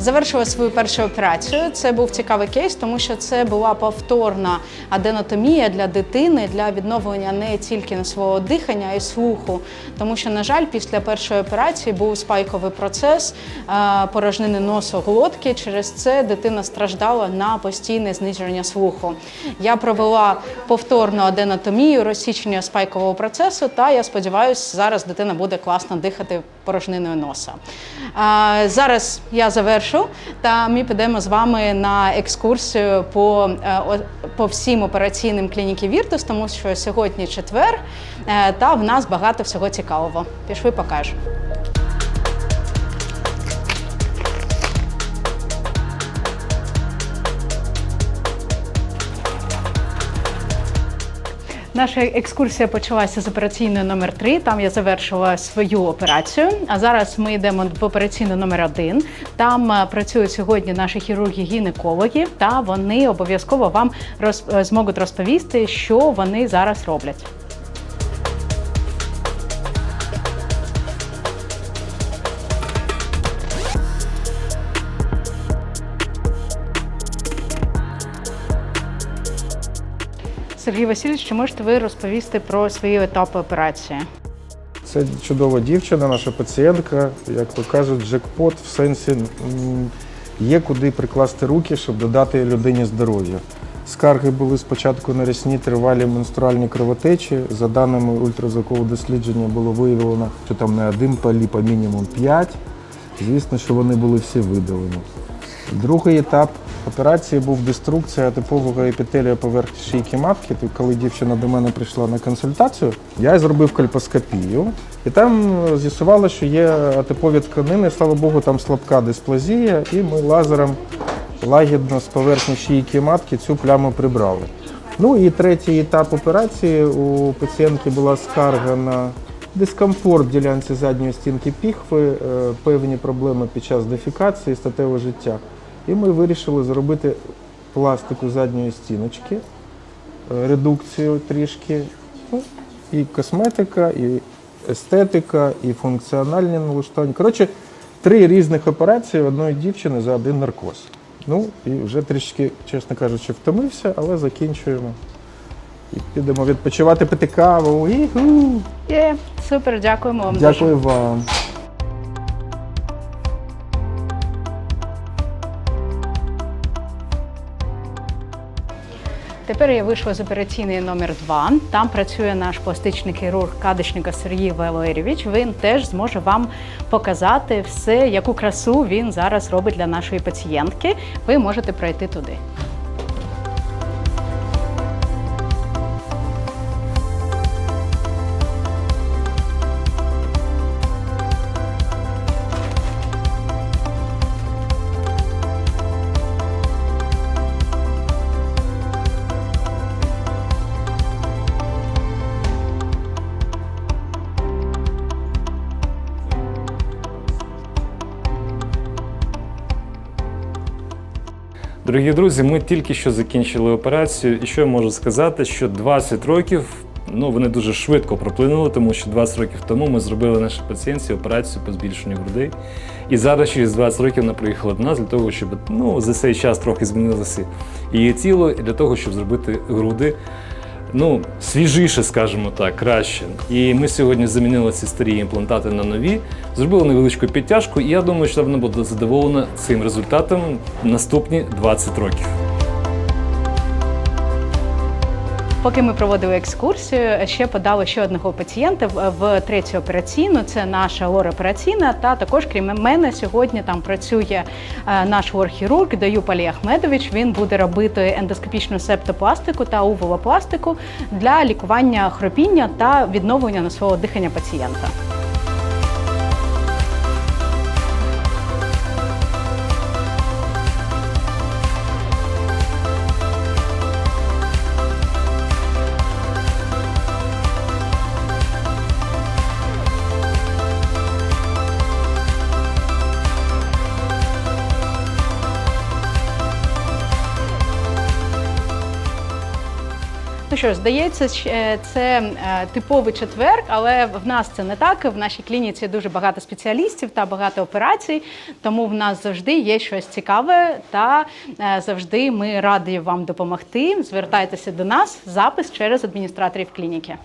Завершила свою першу операцію. Це був цікавий кейс, тому що це була повторна аденотомія для дитини для відновлення не тільки носового дихання, а й слуху. Тому що, на жаль, після першої операції був спайковий процес е, порожнини носоглотки. Через це дитина страждала на постійне зниження слуху. Я провела повторну аденотомію, розсічення спайкового процесу, та я сподіваюся, зараз дитина буде класно дихати порожниною носа. Зараз я завершу, та ми підемо з вами на екскурсію по, е, по всім операційним клініки Віртус, тому що сьогодні четвер, е, та в нас багато всього цікавого. Пішли покажу. Наша екскурсія почалася з операційної номер 3 Там я завершила свою операцію. А зараз ми йдемо в операційну номер 1 Там е, працюють сьогодні наші хірурги-гінекологи, та вони обов'язково вам роз... е, зможуть розповісти, що вони зараз роблять. Сергій Васильович, чи можете ви розповісти про свої етапи операції? Це чудова дівчина, наша пацієнтка, як то кажуть, джекпот в сенсі є куди прикласти руки, щоб додати людині здоров'я. Скарги були спочатку на рясні тривалі менструальні кровотечі. За даними ультразвукового дослідження було виявлено, що там не один поліп, а мінімум п'ять. Звісно, що вони були всі видалені. Другий етап операції був деструкція типового епітелія поверхні шийки матки. Коли дівчина до мене прийшла на консультацію, я зробив кальпоскопію, і там з'ясувало, що є атипові тканини. Слава Богу, там слабка дисплазія, і ми лазером лагідно з поверхні шийки матки цю пляму прибрали. Ну і третій етап операції у пацієнтки була скарга на дискомфорт в ділянці задньої стінки піхви, е, певні проблеми під час дефікації, статевого життя. І ми вирішили зробити пластику задньої стіночки, е, редукцію трішки. Ну, і косметика, і естетика, і функціональні налаштування. Коротше, три різних операції одної дівчини за один наркоз. Ну і вже трішки, чесно кажучи, втомився, але закінчуємо. І підемо відпочивати, пити каву. Є, супер, дякуємо вам. дуже. Дякую вам. Тепер я вийшла з операційної номер 2 Там працює наш пластичний хірург Кадишника Сергій Валерійович. Він теж зможе вам показати все, яку красу він зараз робить для нашої пацієнтки. Ви можете пройти туди. Дорогі друзі, ми тільки що закінчили операцію, і що я можу сказати, що 20 років ну вони дуже швидко проплинули, тому що 20 років тому ми зробили нашій пацієнтці операцію по збільшенню грудей. І зараз через 20 років вона приїхала до нас для того, щоб ну, за цей час трохи змінилося її тіло, і для того, щоб зробити груди ну, свіжіше, скажімо так, краще. І ми сьогодні замінили ці старі імплантати на нові, зробили невеличку підтяжку, і я думаю, що вона буде задоволена цим результатом наступні 20 років. Поки ми проводили екскурсію, ще подали ще одного пацієнта в- третю операційну. Це наша лор-операційна. Та також, крім мене, сьогодні там працює е, наш лор-хірург Даюп Алі Ахмедович. Він буде робити ендоскопічну септопластику та уволопластику для лікування хропіння та відновлення на свого дихання пацієнта. Ну що ж, здається, е, це е, типовий четверг, але в нас це не так. В нашій клініці дуже багато спеціалістів та багато операцій, тому в нас завжди є щось цікаве та е, завжди ми раді вам допомогти. Звертайтеся до нас, запис через адміністраторів клініки.